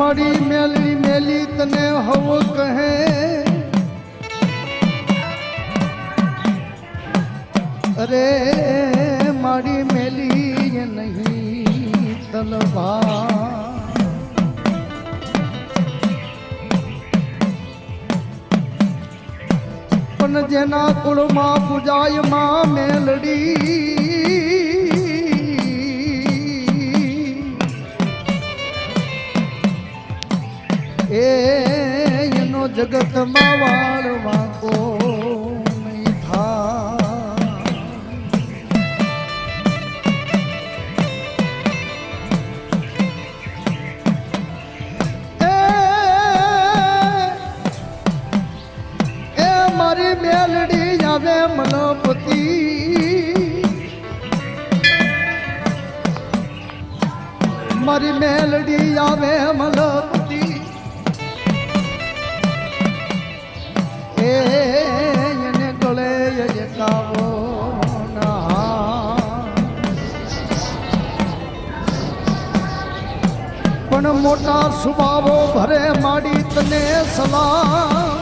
મારી મેલી મેલી તને હવો કહે. અરે મારી મેલી નહીં તલવા પણ જેના કુળમાં પૂજાયમાં મેલડી એ એનો જગતમાં વાળ વાંકો નહીં એ એ મારી મેલડી આવે મનોપતિ મારી મેલડી આવે મનપતિ પણ મોટા સ્વભાવો ભરે માડી તને સલાહ.